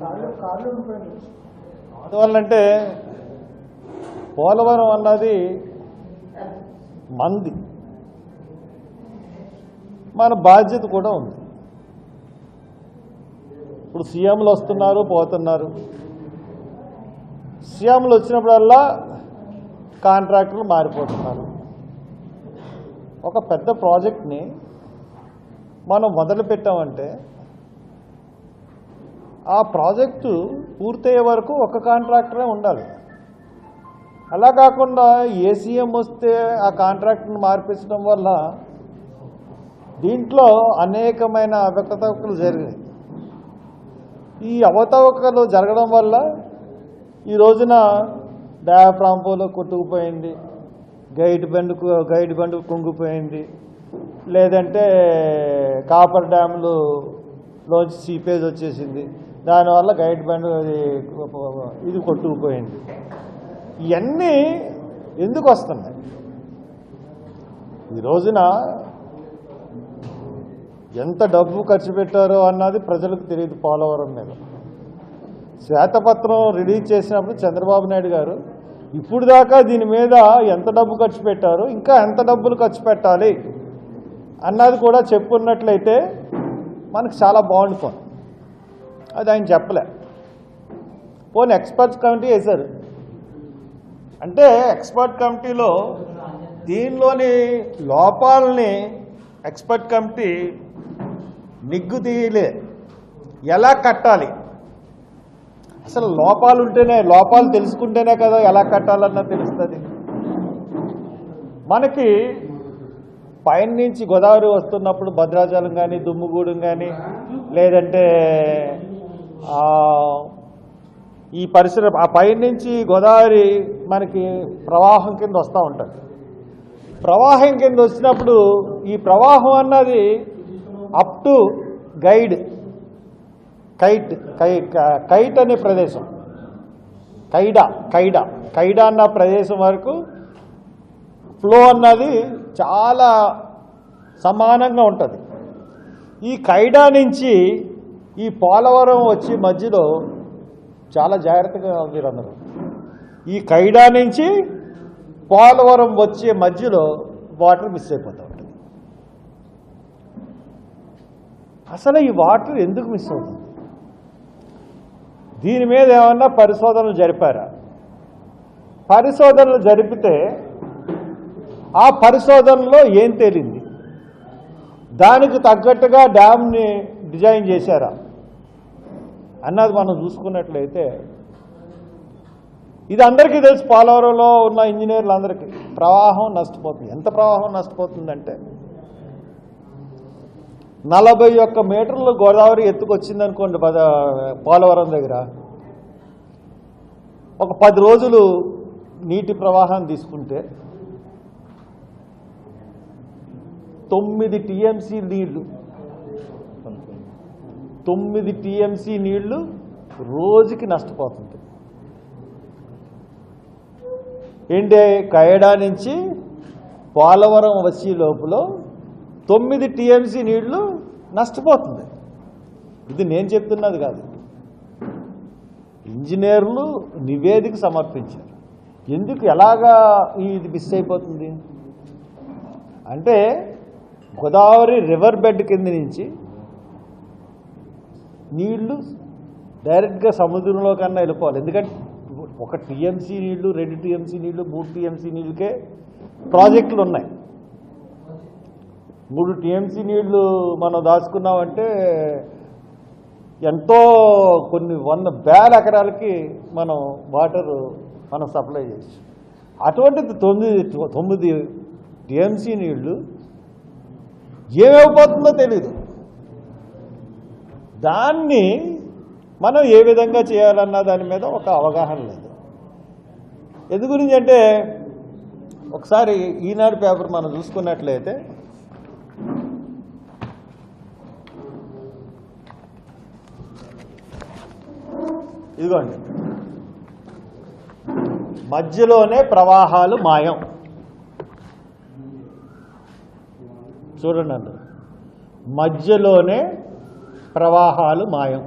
కాళ్ళు అందువల్లంటే పోలవరం అన్నది మంది. మన బాధ్యత కూడా ఉంది. ఇప్పుడు సీఎంలు వస్తున్నారు పోతున్నారు. సీఎంలు వచ్చినప్పుడల్లా కాంట్రాక్టర్లు మారిపోతున్నారు. ఒక పెద్ద ప్రాజెక్ట్ని మనం మొదలు పెట్టామంటే ఆ ప్రాజెక్టు పూర్తయ్యే వరకు ఒక కాంట్రాక్టరే ఉండాలి. అలా కాకుండా ఏసీఎం వస్తే ఆ కాంట్రాక్టర్ని మార్పించడం వల్ల దీంట్లో అనేకమైన అవకతవకలు జరిగాయి ఈ అవతవకలు జరగడం వల్ల ఈ రోజున డయాఫ్రాంపోలో కొట్టుకుపోయింది గైడ్ బండ్ గైడ్ బండ్ కుంగిపోయింది లేదంటే కాపర్ డ్యాములు లోంచి సీపేజ్ వచ్చేసింది. దానివల్ల గైడ్ బ్యాండ్ అది ఇది కొట్టుకుపోయింది. ఇవన్నీ ఎందుకు వస్తున్నాయి? ఈ రోజున ఎంత డబ్బు ఖర్చు పెట్టారో అన్నది ప్రజలకు తెలియదు పోలవరం మీద. శ్వేతపత్రం రిలీజ్ చేసినప్పుడు చంద్రబాబు నాయుడు గారు ఇప్పుడు దాకా దీని మీద ఎంత డబ్బు ఖర్చు పెట్టారు ఇంకా ఎంత డబ్బులు ఖర్చు పెట్టాలి అన్నది కూడా చెప్పున్నట్లయితే మనకు చాలా బాగుంటుంది అది ఆయన చెప్పలే. పోనీ ఎక్స్పర్ట్స్ కమిటీ వేశారు. అంటే ఎక్స్పర్ట్ కమిటీలో దీనిలోని లోపాలని ఎక్స్పర్ట్ కమిటీ నిగ్గు తీయలే. ఎలా కట్టాలి? అసలు లోపాలు ఉంటేనే లోపాలు తెలుసుకుంటేనే కదా ఎలా కట్టాలన్నా తెలుస్తుంది. మనకి పైన నుంచి గోదావరి వస్తున్నప్పుడు భద్రాచలం కానీ దుమ్ముగూడెం కానీ లేదంటే ఈ పరిసర ఆ పైన నుంచి గోదావరి మనకి ప్రవాహం కింద వస్తూ ఉంటుంది. ప్రవాహం కింద వచ్చినప్పుడు ఈ ప్రవాహం అన్నది అప్ టు గైడ్ కైట్ కై క- కైట్ అనే ప్రదేశం. కైడా కైడా కైడా అన్న ప్రదేశం వరకు ఫ్లో అన్నది చాలా సమానంగా ఉంటుంది. ఈ కైడా నుంచి ఈ పోలవరం వచ్చి మధ్యలో చాలా జాగ్రత్తగా మీరందరూ అందరూ ఈ కైడా నుంచి పోలవరం వచ్చే మధ్యలో వాటర్ మిస్ అయిపోతూ ఉంటుంది. అసలు ఈ వాటర్ ఎందుకు మిస్ అవుతుంది? దీని మీద ఏమన్నా పరిశోధనలు జరిపారా? పరిశోధనలు జరిపితే ఆ పరిశోధనలో ఏం తేలింది? దానికి తగ్గట్టుగా డ్యామ్ని డిజైన్ చేశారా? అన్నది మనం చూసుకున్నట్లయితే ఇది అందరికీ తెలుసు పోలవరంలో ఉన్న ఇంజనీర్లు అందరికీ ప్రవాహం నష్టపోతుంది. ఎంత ప్రవాహం నష్టపోతుందంటే నలభై ఒక్క మీటర్లు గోదావరి ఎత్తుకొచ్చింది అనుకోండి పద పోలవరం దగ్గర. ఒక పది రోజులు నీటి ప్రవాహం తీసుకుంటే తొమ్మిది టీఎంసీ నీళ్ళు తొమ్మిది టీఎంసీ నీళ్ళు రోజుకి నష్టపోతుంది ఏంటి కయడా నుంచి పోలవరం వచ్చే లోపల తొమ్మిది టీఎంసీ నీళ్ళు నష్టపోతుంది ఇది నేను చెప్తున్నది కాదు. ఇంజనీర్లు నివేదిక సమర్పించారు. ఎందుకు ఎలాగా ఇది మిస్ అయిపోతుంది? అంటే గోదావరి రివర్ బెడ్ కింద నుంచి నీళ్ళు డైరెక్ట్గా సముద్రంలో కన్నా వెళ్ళిపోవాలి. ఎందుకంటే ఒక టీఎంసీ నీళ్ళు రెండు టీఎంసీ నీళ్ళు మూడు టీఎంసీ నీళ్ళకే ప్రాజెక్టులు ఉన్నాయి. మూడు టీఎంసీ నీళ్ళు మనం దాచుకున్నామంటే ఎంతో కొన్ని వంద వేల ఎకరాలకి మనం వాటర్ మనం సప్లై చేయొచ్చు. అటువంటిది తొమ్మిది తొమ్మిది టీఎంసీ నీళ్ళు ఏమైపోతుందో తెలీదు. దాన్ని మనం ఏ విధంగా చేయాలన్న దాని మీద ఒక అవగాహన లేదు. ఎందు గురించి అంటే ఒకసారి ఈనాడు పేపర్ మనం చూసుకున్నట్లయితే ఇదిగోండి. మధ్యలోనే ప్రవాహాలు మాయం. చూడండి మధ్యలోనే ప్రవాహాలు మాయం.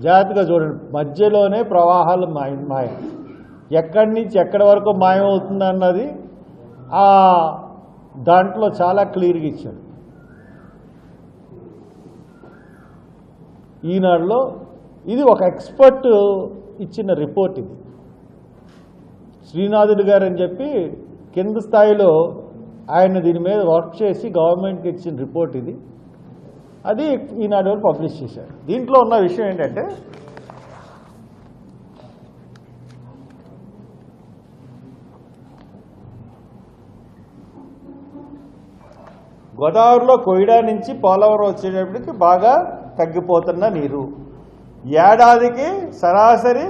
జాగ్రత్తగా చూడండి. మధ్యలోనే ప్రవాహాలు మాయం మాయం. ఎక్కడి నుంచి ఎక్కడి వరకు మాయం అవుతుంది అన్నది ఆ దాంట్లో చాలా క్లియర్గా ఇచ్చాడు. ఈనాడులో ఇది ఒక ఎక్స్పర్ట్ ఇచ్చిన రిపోర్ట్ ఇది. శ్రీనాథుడు గారు అని చెప్పి కింద స్థాయిలో ఆయన దీని మీద వర్క్ చేసి గవర్నమెంట్కి ఇచ్చిన రిపోర్ట్ ఇది. అది ఈనాడు వరకు పబ్లిష్ చేశారు. దీంట్లో ఉన్న విషయం ఏంటంటే గోదావరిలో కొయిడా నుంచి పోలవరం వచ్చేటప్పటికి బాగా తగ్గిపోతున్న నీరు. ఏడాదికి సరాసరి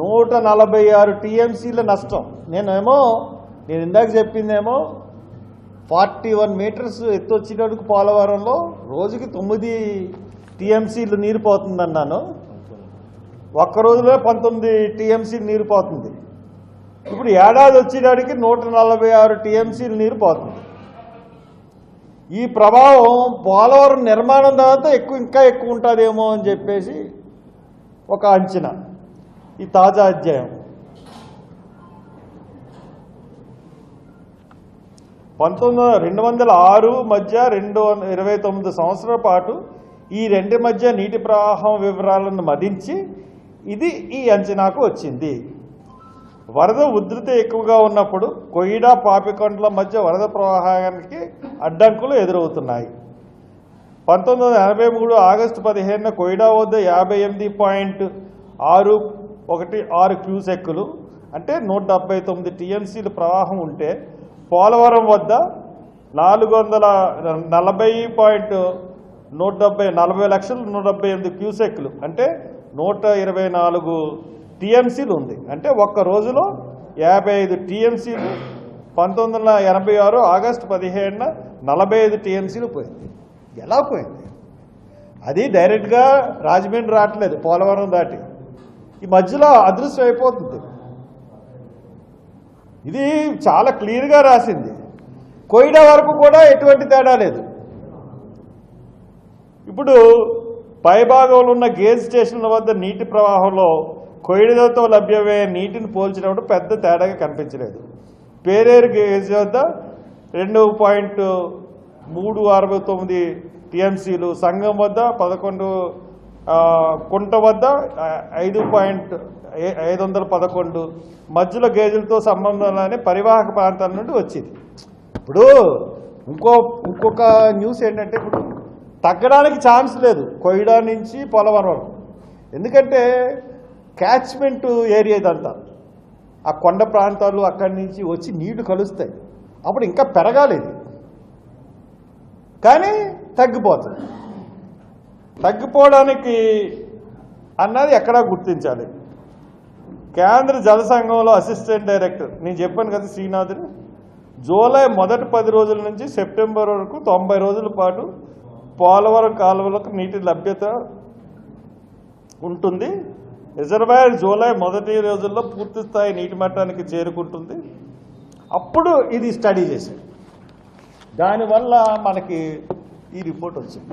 నూట నలభై ఆరు టీఎంసీల నష్టం. నేనేమో నేను ఇందాక చెప్పిందేమో ఫార్టీ వన్ మీటర్స్ ఎత్తు వచ్చేటప్పటికి పోలవరంలో రోజుకి తొమ్మిది టీఎంసీలు నీరు పోతుందన్నాను. ఒక్క రోజులో పంతొమ్మిది టీఎంసీలు నీరు పోతుంది. ఇప్పుడు ఏడాది వచ్చేటాడికి నూట నలభై ఆరు టీఎంసీలు నీరు పోతుంది. ఈ ప్రభావం పోలవరం నిర్మాణం తర్వాత ఎక్కువ ఇంకా ఎక్కువ ఉంటుందేమో అని చెప్పేసి ఒక అంచనా. ఈ తాజా అధ్యాయం. పంతొమ్మిది వందల రెండు వందల ఆరు మధ్య రెండు ఇరవై తొమ్మిది సంవత్సరాల పాటు ఈ రెండు మధ్య నీటి ప్రవాహం వివరాలను మదించి ఇది ఈ అంచనాకు వచ్చింది. వరద ఉధృతి ఎక్కువగా ఉన్నప్పుడు కొయిడా పాపికొండల మధ్య వరద ప్రవాహానికి అడ్డంకులు ఎదురవుతున్నాయి. పంతొమ్మిది వందల ఎనభై మూడు ఆగస్టు పదిహేనున కొయిడా వద్ద యాభై ఎనిమిది పాయింట్ ఆరు ఒకటి ఆరు క్యూసెక్కులు అంటే నూట డెబ్బై తొమ్మిది టీఎంసీలు ప్రవాహం ఉంటే పోలవరం వద్ద నాలుగు వందల నలభై పాయింట్ నూట డెబ్బై నలభై లక్షలు నూట డెబ్బై ఎనిమిది క్యూసెక్లు. అంటే నూట ఇరవై నాలుగు టీఎంసీలు ఉంది. అంటే ఒక్క రోజులో యాభై ఐదు టీఎంసీలు పంతొమ్మిది వందల ఎనభై ఆరు ఆగస్టు పదిహేడున నలభై ఐదు టీఎంసీలు పోయింది. ఎలా పోయింది? అది డైరెక్ట్గా రాజమండ్రి రావట్లేదు పోలవరం దాటి. ఈ మధ్యలో అదృశ్యం అయిపోతుంది ఇది చాలా క్లియర్గా రాసింది. కొయిడా వరకు కూడా ఎటువంటి తేడా లేదు. ఇప్పుడు పైభాగంలో ఉన్న గేజ్ స్టేషన్ల వద్ద నీటి ప్రవాహంలో కొయిడతో లభ్యమయ్యే నీటిని పోల్చినప్పుడు పెద్ద తేడాగా కనిపించలేదు. పేరేరు గేజ్ వద్ద రెండు పాయింట్ మూడు అరవై తొమ్మిది టీఎంసీలు సంఘం వద్ద పదకొండు కుంట వద్ద ఐదు పాయింట్ ఐదు వందల పదకొండు మధ్యలో గేజులతో సంబంధం లేని పరివాహక ప్రాంతాల నుండి వచ్చింది. ఇప్పుడు ఇంకో ఇంకొక న్యూస్ ఏంటంటే ఇప్పుడు తగ్గడానికి ఛాన్స్ లేదు కొయిడా నుంచి పోలవరం వరకు. ఎందుకంటే క్యాచ్మెంట్ ఏరియా ఇదంతా. ఆ కొండ ప్రాంతాలు అక్కడి నుంచి వచ్చి నీళ్ళు కలుస్తాయి. అప్పుడు ఇంకా పెరగాలి ఇది. కానీ తగ్గిపోతుంది. తగ్గిపోవడానికి అన్నది ఎక్కడా గుర్తించాలి. కేంద్ర జల సంఘంలో అసిస్టెంట్ డైరెక్టర్ నేను చెప్పాను కదా శ్రీనాథుని జూలై మొదటి పది రోజుల నుంచి సెప్టెంబర్ వరకు తొంభై రోజుల పాటు పోలవరం కాలువలకు నీటి లభ్యత ఉంటుంది. రిజర్వాయర్ జూలై మొదటి రోజుల్లో పూర్తి స్థాయి నీటి మట్టానికి చేరుకుంటుంది. అప్పుడు ఇది స్టడీ చేశారు. దానివల్ల మనకి ఈ రిపోర్ట్ వచ్చింది.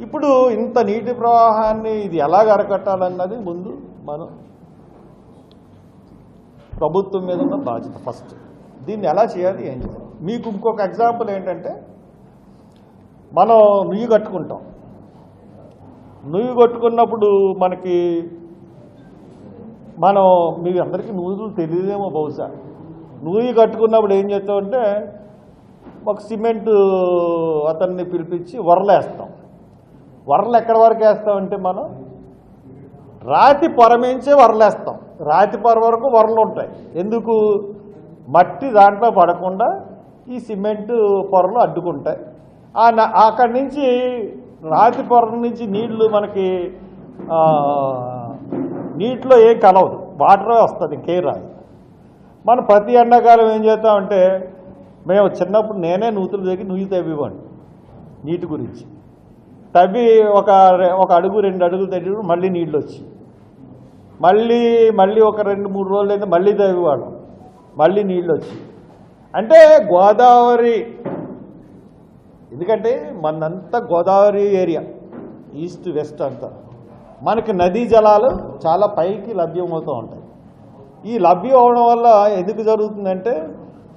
ఇప్పుడు ఇంత నీటి ప్రవాహాన్ని ఇది ఎలాగ అరకట్టాలన్నది ముందు మనం ప్రభుత్వం మీద ఉన్న బాధ్యత ఫస్ట్. దీన్ని ఎలా చేయాలి ఏం చేయాలి? మీకు ఇంకొక ఎగ్జాంపుల్ ఏంటంటే మనం నుయ్యి కట్టుకుంటాం. నుయ్యి కట్టుకున్నప్పుడు మనకి మనం మీ అందరికీ నూతులు తెలియదేమో బహుశా. నూయి కట్టుకున్నప్పుడు ఏం చేస్తామంటే ఒక సిమెంట్ అతన్ని పిలిపించి వరలేస్తాం. వరలు ఎక్కడి వరకు వేస్తామంటే మనం? రాతి పొరమించే వరలేస్తాం రాతి పొర వరకు వరలు ఉంటాయి. ఎందుకు? మట్టి దాంట్లో పడకుండా ఈ సిమెంట్ పొరలు అడ్డుకుంటాయి. ఆ న- అక్కడి నుంచి రాతి పొర నుంచి నీళ్ళు మనకి నీటిలో ఏం కలవదు. వాటరే వస్తుంది ఇంకేం రాదు. మనం ప్రతి ఎండాకాలం ఏం చేస్తామంటే మేము చిన్నప్పుడు నేనే నూతులు దగ్గర నుయ్యి తవ్వివ్వండి నీటి గురించి. తవ్వి ఒక ఒక అడుగు రెండు అడుగులు తగ్గి మళ్ళీ నీళ్ళు వచ్చి మళ్ళీ మళ్ళీ ఒక రెండు మూడు రోజులు అయితే మళ్ళీ తవ్వివాడు మళ్ళీ నీళ్ళు వచ్చి అంటే గోదావరి ఎందుకంటే మనంతా గోదావరి ఏరియా ఈస్ట్ వెస్ట్ అంతా. మనకి నదీ జలాలు చాలా పైకి లభ్యమవుతూ ఉంటాయి. ఈ లభ్యం అవడం వల్ల ఎందుకు జరుగుతుందంటే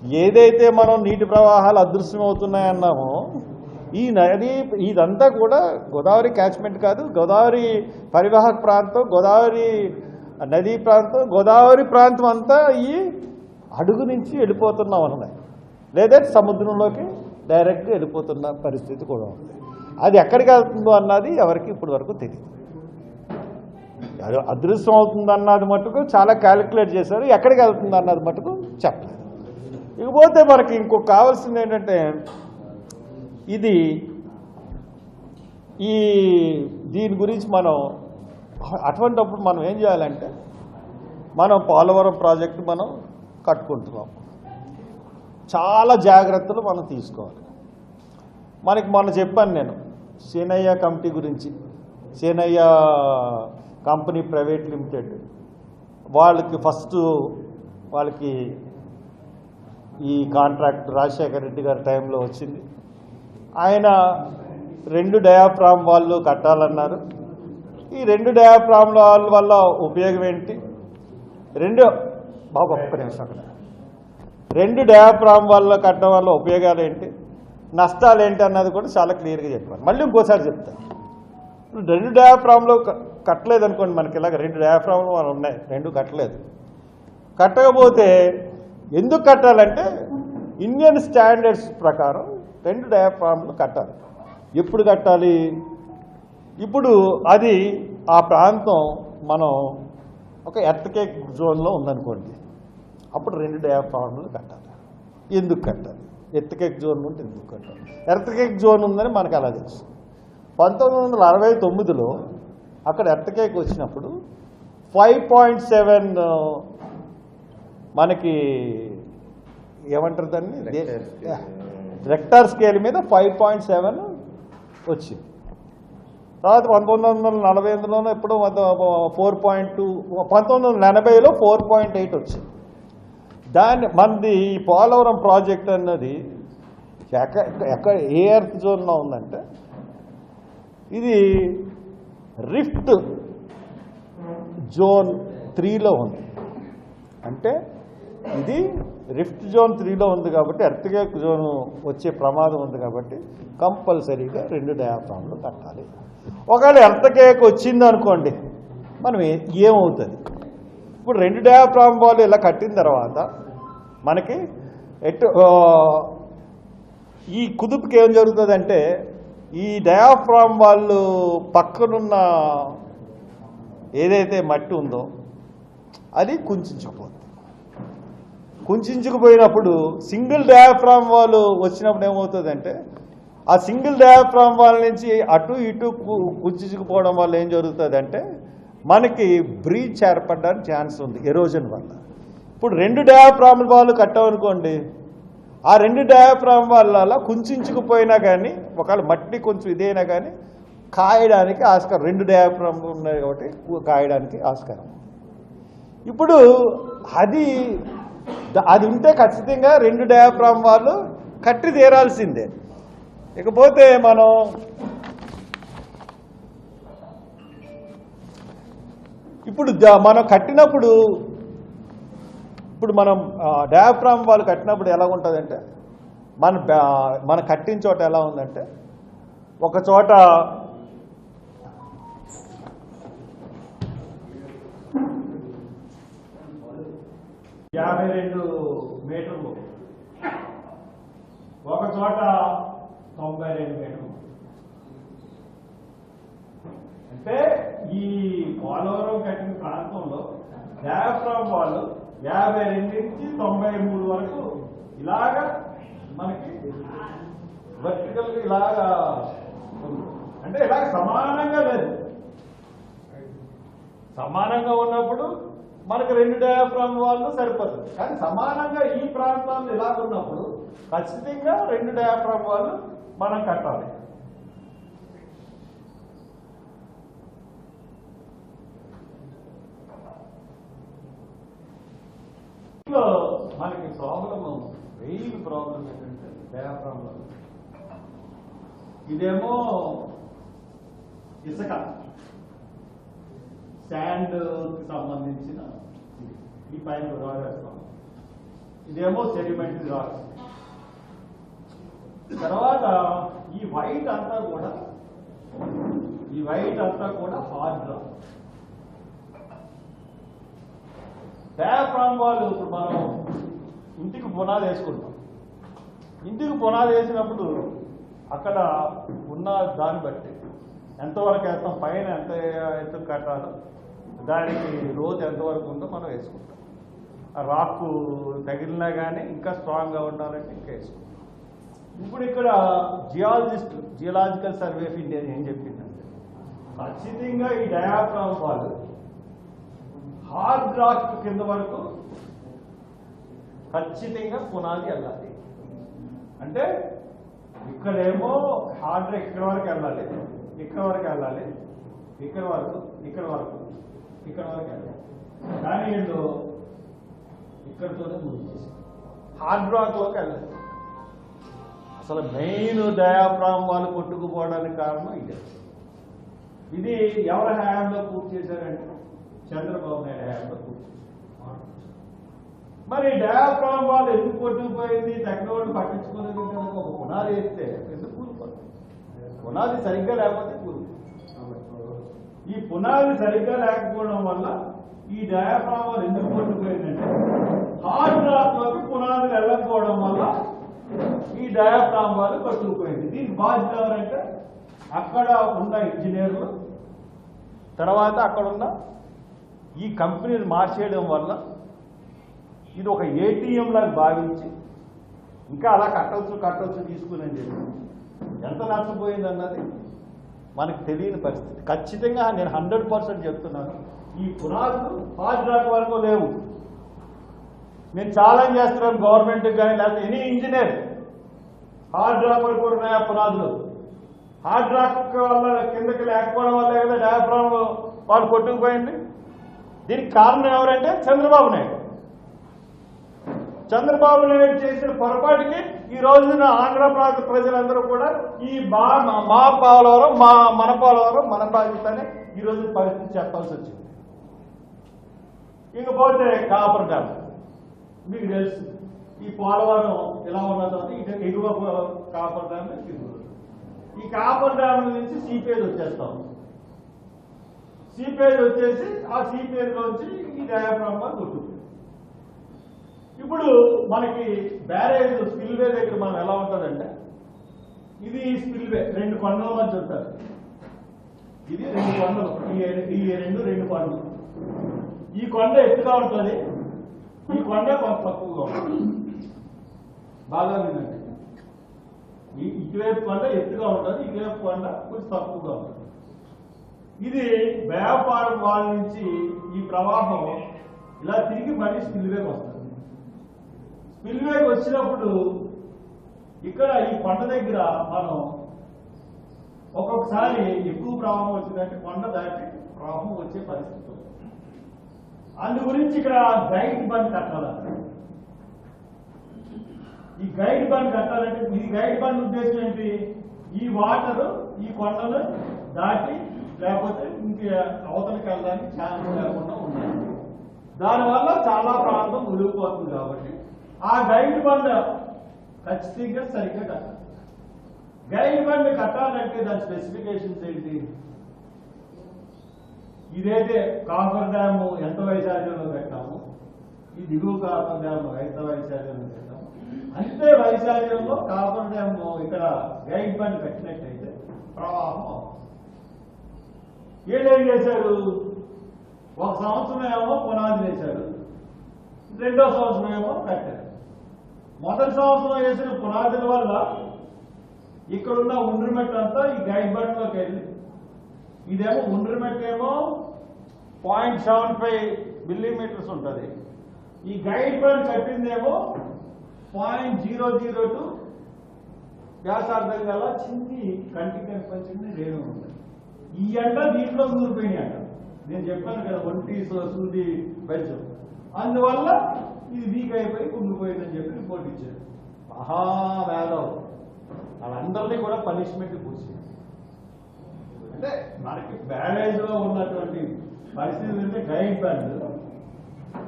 ఏదైతే మనం నీటి ప్రవాహాలు అదృశ్యమవుతున్నాయన్నామో ఈ నది ఇదంతా కూడా గోదావరి క్యాచ్మెంట్ కాదు గోదావరి పరివాహక ప్రాంతం గోదావరి నదీ ప్రాంతం గోదావరి ప్రాంతం అంతా ఈ అడుగు నుంచి వెళ్ళిపోతున్నాం అన్నది లేదా సముద్రంలోకి డైరెక్ట్గా వెళ్ళిపోతున్న పరిస్థితి కూడా ఉంది. అది ఎక్కడికి వెళ్తుందో అన్నది ఎవరికి ఇప్పటి వరకు తెలియదు అది అదృశ్యం అవుతుంది అన్నది మటుకు చాలా క్యాలిక్యులేట్ చేశారు. ఎక్కడికి వెళ్తుంది అన్నది మటుకు చెప్పలేదు. ఇకపోతే మనకి ఇంకొక కావాల్సింది ఏంటంటే ఇది ఈ దీని గురించి మనం అటువంటప్పుడు మనం ఏం చేయాలంటే మనం పోలవరం ప్రాజెక్టు మనం కట్టుకుంటున్నాం. చాలా జాగ్రత్తలు మనం తీసుకోవాలి. మనకి మొన్న చెప్పాను నేను సీనయ్య కమిటీ గురించి. Seenaiah company private limited. వాళ్ళకి ఫస్ట్ వాళ్ళకి ఈ కాంట్రాక్ట్ రాజశేఖర రెడ్డి గారి టైంలో వచ్చింది. ఆయన రెండు డయాఫ్రామ్ వాళ్ళు కట్టాలన్నారు. ఈ రెండు డయాఫ్రామ్ల వాళ్ళ వల్ల ఉపయోగం ఏంటి? రెండు బాబు ఒక్క నిమిషం అక్కడ. రెండు డయాఫ్రామ్ వల్ల కట్టడం వల్ల ఉపయోగాలు ఏంటి? నష్టాలు ఏంటి అన్నది కూడా చాలా క్లియర్గా చెప్పాను మళ్ళీ ఇంకోసారి చెప్తాను రెండు డయాఫ్రామ్లో కట్టలేదు అనుకోండి మనకి ఇలాగ రెండు డయాఫ్రామ్లు మనం ఉన్నాయి. రెండు కట్టలేదు. కట్టకపోతే ఎందుకు కట్టాలంటే ఇండియన్ స్టాండర్డ్స్ ప్రకారం రెండు డయాఫ్రామ్లు కట్టాలి. ఎప్పుడు కట్టాలి? ఇప్పుడు అది ఆ ప్రాంతం మనం ఒక ఎర్త్కేక్ జోన్లో ఉందనుకోండి. అప్పుడు రెండు డయాఫ్రామ్లు కట్టాలి. ఎందుకు కట్టాలి? ఎర్త్కేక్ జోన్ ఉంటే ఎందుకు కట్టాలి? ఎర్త్కేక్ జోన్ ఉందని మనకు అలా తెలుసు? పంతొమ్మిది వందల అరవై తొమ్మిదిలో అక్కడ ఎర్త్కేక్ వచ్చినప్పుడు ఫైవ్ పాయింట్ సెవెన్ మనకి ఏమంటారు దాన్ని. రెక్టార్ స్కేల్ మీద ఫైవ్ పాయింట్ సెవెన్ వచ్చింది. తర్వాత పంతొమ్మిది వందల నలభై ఎనిమిదిలోనో ఎప్పుడో ఫోర్ పాయింట్ టూ పంతొమ్మిది వందల ఎనభైలో ఫోర్ పాయింట్ ఎయిట్ వచ్చింది. దాన్ని మనది ఈ పోలవరం ప్రాజెక్ట్ అన్నది ఎక్కడ ఎక్కడ ఏ ఎర్త్ జోన్లో ఉందంటే ఇది రిఫ్ట్ జోన్ త్రీలో ఉంది. అంటే ఇది రిఫ్ట్ జోన్ త్రీలో ఉంది కాబట్టి ఎర్త్గేక్ జోన్ వచ్చే ప్రమాదం ఉంది కాబట్టి కంపల్సరీగా రెండు డయాఫ్రామ్లు కట్టాలి. ఒకవేళ ఎర్త్గేక్ వచ్చింది అనుకోండి మనం ఏమవుతుంది? ఇప్పుడు రెండు డయాఫ్రామ్ వాళ్ళు ఇలా కట్టిన తర్వాత మనకి ఎటు ఈ కుదుపుకి ఏం జరుగుతుందంటే ఈ డయాఫ్రామ్ వాళ్ళు పక్కనున్న ఏదైతే మట్టి ఉందో అది కుంచుకుపోతుంది. కుంచుకుపోయినప్పుడు సింగిల్ డయాఫ్రామ్ వాళ్ళు వచ్చినప్పుడు ఏమవుతుందంటే ఆ సింగిల్ డయాఫ్రామ్ వాళ్ళ నుంచి అటు ఇటు కు- కుంచుకుపోవడం వల్ల ఏం జరుగుతుందంటే మనకి బ్రీచ్ ఏర్పడడానికి ఛాన్స్ ఉంది ఎరోజన్ వల్ల. ఇప్పుడు రెండు డయాఫ్రామ్ వాళ్ళు కట్టామనుకోండి ఆ రెండు డయాఫ్రామ్ వల్ల కుంచుకుపోయినా కానీ ఒకవేళ మట్టి కొంచెం ఇదైనా కానీ కాయడానికి ఆస్కారం రెండు డయాఫ్రామ్ ఉన్నాయి కాబట్టి కాయడానికి ఆస్కారం. ఇప్పుడు అది అది ఉంటే ఖచ్చితంగా రెండు డయాఫ్రామ్ వాళ్ళు కట్టి తీరాల్సిందే. ఇకపోతే మనం ఇప్పుడు మనం కట్టినప్పుడు ఇప్పుడు మనం డయాఫ్రామ్ వాళ్ళు కట్టినప్పుడు ఎలా ఉంటుందంటే మన మనం మన కట్టిన చోట ఎలా ఉందంటే ఒక చోట యాభై రెండు మీటర్లు. ఒక చోట తొంభై రెండు మీటర్లు. అంటే ఈ పోలవరం కట్టిన ప్రాంతంలో డయాఫ్రామ్ వాళ్ళు యాభై రెండు నుంచి తొంభై మూడు వరకు ఇలాగా మనకి వర్టికల్ ఇలాగా అంటే ఇలాగ సమానంగా లేదు. సమానంగా ఉన్నప్పుడు మనకు రెండు డయాఫ్రామ్ వాళ్ళు సరిపోతుంది కానీ సమానంగా ఈ ప్రాంతాలు ఇలా ఉన్నప్పుడు ఖచ్చితంగా రెండు డయాఫ్రామ్ వాళ్ళు మనం కట్టాలి. మనకి ప్రాబ్లం మెయిన్ ప్రాబ్లం ఏంటంటే డయాఫ్రామ్ ఇదేమో ఇసుక. శాండ్ సంబంధించిన ఈ పైన రాడ్ ఇదేమో సెడిమెంట్ రాక్స్ తర్వాత ఈ వైట్ అంతా కూడా ఈ వైట్ అంతా కూడా హార్డ్ రాడ్. డయాఫ్రామ్ వాళ్ళు ఇప్పుడు మనం ఇంటికి పునాది వేసుకుంటాం. ఇంటికి పునాది వేసినప్పుడు అక్కడ ఉన్న దాన్ని బట్టి ఎంతవరకు వేస్తాం? పైన ఎంత ఎత్తు కట్టాలో. దానికి రోజు ఎంతవరకు ఉందో మనం వేసుకుంటాం. ఆ రాక్ తగిలినా కానీ ఇంకా స్ట్రాంగ్గా ఉండాలంటే ఇంకా వేసుకుంటాం. ఇప్పుడు ఇక్కడ geologist geological survey of India ఏం చెప్పిందంటే ఖచ్చితంగా ఈ డయాఫ్రామ్ వాళ్ళు హార్డ్ రాక్ కింద వరకు ఖచ్చితంగా పునాది వెళ్ళాలి. అంటే ఇక్కడేమో హార్డ్ ఇక్కడ వరకు వెళ్ళాలి. ఇక్కడ వరకు వెళ్ళాలి. ఇక్కడ వరకు ఇక్కడ వరకు. ఇక్కడ వరకు ఇక్కడితోనే ముగించేసి హార్డ్ రాక్లోకి వెళ్ళాలి అసలు మెయిన్ డయాఫ్రామ్ వాళ్ళు కొట్టుకుపోవడానికి కారణం ఇదే. ఇది ఎవరి హయాంలో పూర్తి చేశారంటే చంద్రబాబు నాయుడు హయాంలో పూర్తి చేశారు. మరి డయాఫ్రామ్ వాళ్ళు ఎందుకు కొట్టుకుపోయింది? టెక్నాలజీ పట్టించుకోలేదు కనుక ఒక పునాది వేస్తే ఎందుకు కూలిపోతుంది పునాది సరిగ్గా లేకపోతే ఈ పునాది సరిగ్గా లేకపోవడం వల్ల ఈ డయాఫ్రామ్ వాళ్ళు ఎందుకు పట్టుకుపోయిందంటే హార్డ్ రాక్లోకి పునాది వెళ్ళకపోవడం వల్ల ఈ డయాఫ్రామ్ వాళ్ళు కొట్టుకుపోయింది దీనికి బాధ్యత ఎవరంటే అక్కడ ఉన్న ఇంజనీర్లు తర్వాత అక్కడ ఉన్న ఈ కంపెనీని మార్చేయడం వల్ల ఇది ఒక ఏటీఎం లాగా భావించి ఇంకా అలా కట్టవచ్చు కట్టవచ్చు తీసుకుని చెప్పి. ఎంత నష్టపోయింది అన్నది మనకు తెలియని పరిస్థితి. ఖచ్చితంగా నేను హండ్రెడ్ పర్సెంట్ చెప్తున్నాను. ఈ పునాదులు హార్డ్ రాక్ వరకు లేవు. నేను ఛాలెంజ్ చేస్తున్నాను? గవర్నమెంట్కి కానీ లేకపోతే ఎనీ ఇంజనీర్. హార్డ్ రాక్ వరకు కూడా ఉన్నాయా పునాదులు. హార్డ్ రాక్ వల్ల కిందకి లేకపోవడం వల్లే కదా డయాఫ్రామ్ వాళ్ళు కొట్టుకుపోయింది. దీనికి కారణం ఎవరంటే చంద్రబాబు నాయుడు. చంద్రబాబు నాయుడు చేసిన పొరపాటుకి ఈ రోజున ఆంధ్ర ప్రాంత ప్రజలందరూ కూడా ఈ మా మా- మా పోలవరం మా మన పోలవరం మన బాధ్యత అని ఈ పరిస్థితి చెప్పాల్సి వచ్చింది. ఇకపోతే కాపర్ డ్యామ్. మీకు తెలుసు ఈ పోలవరం ఎలా ఉన్నదో ఇటు ఎగువ కాపర్ డ్యామ్ ఈ కాపర్ డ్యామ్ నుంచి సీపేజ్ వచ్చేస్తాం సీపేజ్ వచ్చేసి ఆ సీపేజ్ నుంచి ఈ డయాఫ్రామ్ కొట్టుకుంటుంది. ఇప్పుడు మనకి బ్యారేజ్ స్పిల్వే దగ్గర మనం ఎలా ఉంటుందంటే ఇది స్పిల్వే రెండు కొండల మధ్య ఉంటుంది. ఇది రెండు కొండలు ఈ- రెండు రెండు కొండలు. ఈ కొండ ఎత్తుగా ఉంటుంది ఈ కొండ కొంత తక్కువగా ఉంటుంది. బాగా వినండి. ఈ ఇటువైపు కొండ ఎత్తుగా ఉంటుంది ఇటువైపు కొండ కొంచెం తక్కువగా ఉంటుంది. ఇది వ్యాపారం వాళ్ళ నుంచి ఈ ప్రవాహం ఇలా తిరిగి మళ్ళీ స్పిల్వేకి వస్తుంది. స్పిల్వేకి వచ్చినప్పుడు ఇక్కడ ఈ కొండ దగ్గర మనం ఒక్కొక్కసారి ఎక్కువ ప్రవాహం వచ్చిందంటే కొండ దాటి ప్రవాహం వచ్చే పరిస్థితి అందు గురించి ఇక్కడ గైడ్ బండ్ కట్టాలి. ఈ గైడ్ బండ్ కట్టాలంటే ఈ గైడ్ బండ్ ఉద్దేశం ఏంటి? ఈ వాటర్ ఈ కొండలు దాటి లేకపోతే ఇంక అవతలకి వెళ్ళడానికి ఛాన్స్ లేకుండా ఉండాలి దానివల్ల చాలా ప్రాంతం మునిగిపోతుంది కాబట్టి ఆ గైడ్ బండ్ ఖచ్చితంగా సరిగ్గా కట్టాలి. గైడ్ బండ్ కట్టాలంటే దాని స్పెసిఫికేషన్స్ ఏంటి? ఇదైతే కాఫర్ డ్యామ్ ఎంత వైశాల్యంలో పెట్టాము ఈ దిగువ కాపర్ డ్యామ్ ఎంత వైశాల్యంలో పెట్టాము అంతే వైశాల్యంలో కాపర్ డ్యామ్ ఇక్కడ గైడ్ బండ్ కట్టినట్టయితే ప్రవాహం అవుతుంది. చేశారు ఒక సంవత్సరం ఏమో పునాది వేశారు రెండో సంవత్సరం ఏమో కట్టారు మొదటి సంవత్సరం వేసిన పునాదుల వల్ల ఇక్కడున్న ఉండ్రిమెట్ అంతా ఈ గైడ్ బండ్లోకి వెళ్ళింది. ఇదేమో ఉండ్రిమెట్ ఏమో పాయింట్ సెవెన్ ఫైవ్ మిల్లీమీటర్స్ ఉంటుంది. ఈ గైడ్ బండ్ కట్టిందేమో పాయింట్ జీరో జీరో టూ వ్యాసార్థం గల చిన్ని కంటి కనిపించింది రేణు ఉంటుంది. ఈ ఎండ దీంట్లో దూరిపోయినాయి అంట. నేను చెప్పాను కదా ఒంటి సూది బెల్చం అందువల్ల ఇది వీక్ అయిపోయి కుంగిపోయిందని చెప్పి రిపోర్ట్ ఇచ్చారు. మహావేదం వాళ్ళందరినీ కూడా పనిష్మెంట్ కూర్చి అంటే మనకి బ్యారేజ్లో ఉన్నటువంటి పరిస్థితులు అంటే గైడ్ బ్యాండ్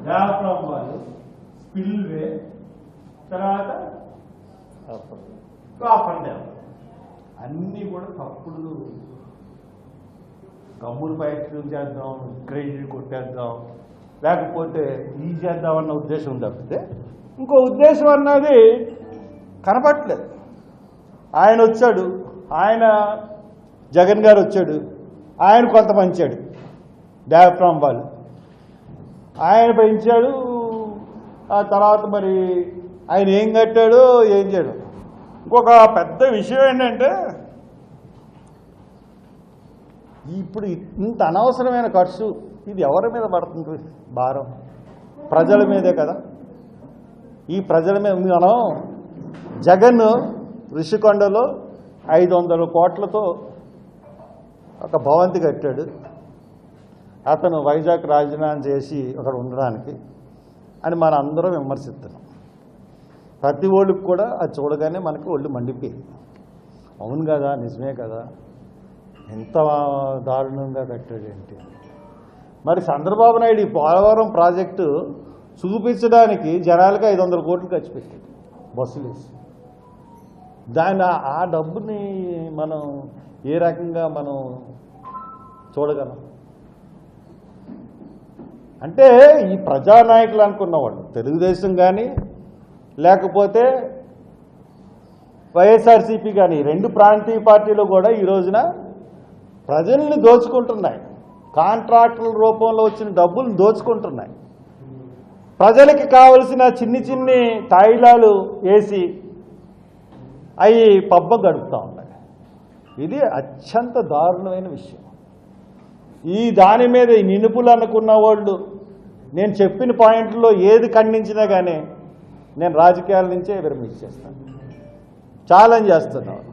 డయాఫ్రామ్ వాళ్ళు స్పిల్ వే తర్వాత కాపర్ అన్నీ కూడా తప్పుడు గమ్ములు పైకి చేద్దాం క్రెడిట్ కొట్టేద్దాం. లేకపోతే ఈ చేద్దాం అన్న ఉద్దేశం తప్పితే ఇంకో ఉద్దేశం అన్నది కనపట్లేదు. ఆయన వచ్చాడు. ఆయన జగన్ గారు వచ్చాడు. ఆయన కొంత పంచాడు డయాఫ్రామ్ వాళ్ళు. ఆయన పెంచాడు. ఆ తర్వాత మరి ఆయన ఏం కట్టాడో ఏం చేయడు. ఇంకొక పెద్ద విషయం ఏంటంటే ఇప్పుడు ఇంత అనవసరమైన ఖర్చు ఇది ఎవరి మీద పడుతుంది? భారం. ప్రజల మీదే కదా. ఈ ప్రజల మీద మనం జగన్ ఋషికొండలో ఐదు వందల కోట్లతో ఒక భవంతి కట్టాడు. అతను వైజాగ్ రాజీనామా చేసి అక్కడ ఉండడానికి అని మన అందరం విమర్శిస్తున్నాం. ప్రతి ఓళ్ళకి కూడా అది చూడగానే మనకి ఒళ్ళు మండిపోయింది. అవును కదా నిజమే కదా. ఎంత దారుణంగా కట్టాడేంటి మరి చంద్రబాబు నాయుడు ఈ పోలవరం ప్రాజెక్టు చూపించడానికి జనాలకి ఐదు వందల కోట్లు ఖర్చు పెట్టాడు బస్సులు వేసి. దాని ఆ- డబ్బుని మనం ఏ రకంగా మనం చూడగలం? అంటే ఈ ప్రజానాయకులు అనుకున్నవాళ్ళు తెలుగుదేశం కానీ లేకపోతే వైఎస్ఆర్సీపీ కానీ రెండు ప్రాంతీయ పార్టీలు కూడా ఈ రోజున ప్రజల్ని దోచుకుంటున్నాయి. కాంట్రాక్టుల రూపంలో వచ్చిన డబ్బులు దోచుకుంటున్నాయి. ప్రజలకి కావలసిన చిన్ని చిన్ని తాయిలాలు వేసి అవి పబ్బ గడుపుతూ ఉన్నాయి. ఇది అత్యంత దారుణమైన విషయం. ఈ దాని మీద ఈ నినుపులు అనుకున్న వాళ్ళు నేను చెప్పిన పాయింట్లో ఏది ఖండించినా కానీ నేను రాజకీయాల నుంచే విరమించేస్తాను. ఛాలెంజ్ చేస్తున్నాను.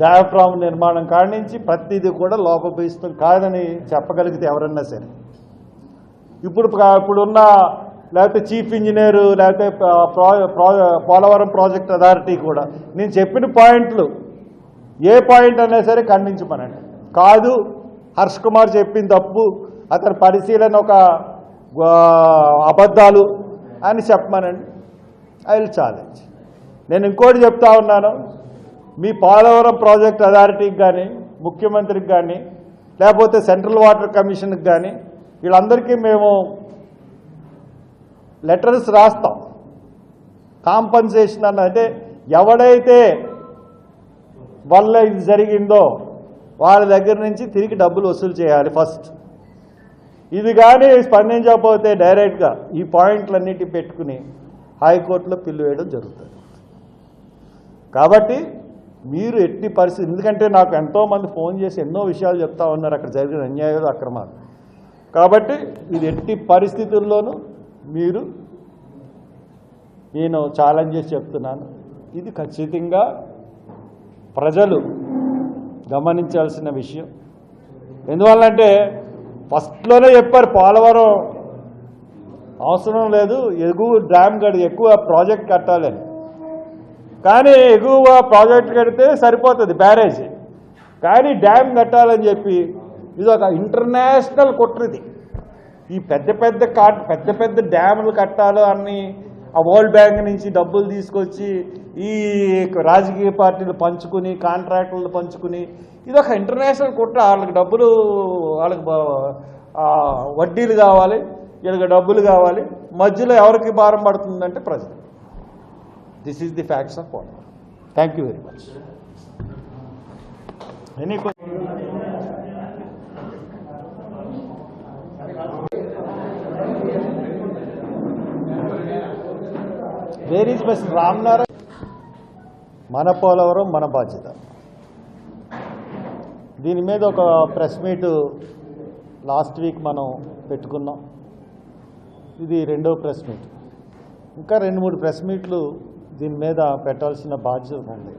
డయాఫ్రామ్ నిర్మాణం కాడి నుంచి ప్రతిదీ కూడా లోపభీస్తం కాదని చెప్పగలిగితే ఎవరన్నా సరే. ఇప్పుడు ఇప్పుడున్న లేకపోతే చీఫ్ ఇంజనీరు లేకపోతే పోలవరం ప్రాజెక్ట్ అథారిటీ కూడా నేను చెప్పిన పాయింట్లు ఏ పాయింట్ అయినా సరే ఖండించమనండి కాదు హర్ష్ కుమార్ చెప్పిన తప్పు అతని పరిశీలన ఒక అబద్ధాలు అని చెప్పమనండి. I will challenge. నేను ఇంకోటి చెప్తా ఉన్నాను. మీ పోలవరం ప్రాజెక్ట్ అథారిటీకి కానీ ముఖ్యమంత్రికి కానీ లేకపోతే సెంట్రల్ వాటర్ కమిషన్కి కానీ వీళ్ళందరికీ మేము లెటర్స్ రాస్తాం. కాంపన్సేషన్ అన్న అంటే ఎవడైతే వల్ల ఇది జరిగిందో వాళ్ళ దగ్గర నుంచి తిరిగి డబ్బులు వసూలు చేయాలి ఫస్ట్. ఇది కానీ స్పందించకపోతే డైరెక్ట్గా ఈ పాయింట్లన్నిటి పెట్టుకుని హైకోర్టులో పిల్లు వేయడం జరుగుతుంది. కాబట్టి మీరు ఎట్టి పరిస్థితి ఎందుకంటే నాకు ఎంతోమంది ఫోన్ చేసి ఎన్నో విషయాలు చెప్తా ఉన్నారు అక్కడ జరిగిన అన్యాయాలు అక్రమాలు. కాబట్టి ఇది ఎట్టి పరిస్థితుల్లోనూ మీరు నేను ఛాలెంజ్ చేసి చెప్తున్నాను. ఇది ఖచ్చితంగా ప్రజలు గమనించాల్సిన విషయం. ఎందువల్లంటే ఫస్ట్లోనే చెప్పారు పోలవరం అవసరం లేదు ఎగువ డ్యామ్ గడి ఎక్కువ ప్రాజెక్ట్ కట్టాలని. కానీ ఎగువ ప్రాజెక్ట్ కడితే సరిపోతుంది బ్యారేజ్. కానీ డ్యామ్ కట్టాలని చెప్పి ఇది ఒక ఇంటర్నేషనల్ కుట్రది. ఈ పెద్ద పెద్ద కా పెద్ద పెద్ద డ్యాములు కట్టాలి అని ఆ వరల్డ్ బ్యాంక్ నుంచి డబ్బులు తీసుకొచ్చి ఈ రాజకీయ పార్టీలు పంచుకుని కాంట్రాక్టులు పంచుకుని ఇది ఒక ఇంటర్నేషనల్ కుట్ర. వాళ్ళకి డబ్బులు వాళ్ళకి వడ్డీలు కావాలి వీళ్ళకి డబ్బులు కావాలి. మధ్యలో ఎవరికి భారం పడుతుందంటే ప్రజలు. This is the facts of water thank you very much anywhere is Miss Ramnarayana మన పోలవరం మన బాధ్యత దీని మీద ఒక ప్రెస్ మీట్ లాస్ట్ వీక్ మనం పెట్టుకున్నాం. ఇది రెండో ప్రెస్ మీట్. ఇంకా రెండు మూడు ప్రెస్ మీట్లు దీని మీద పెట్టాల్సిన బాధ్యత ఉంది.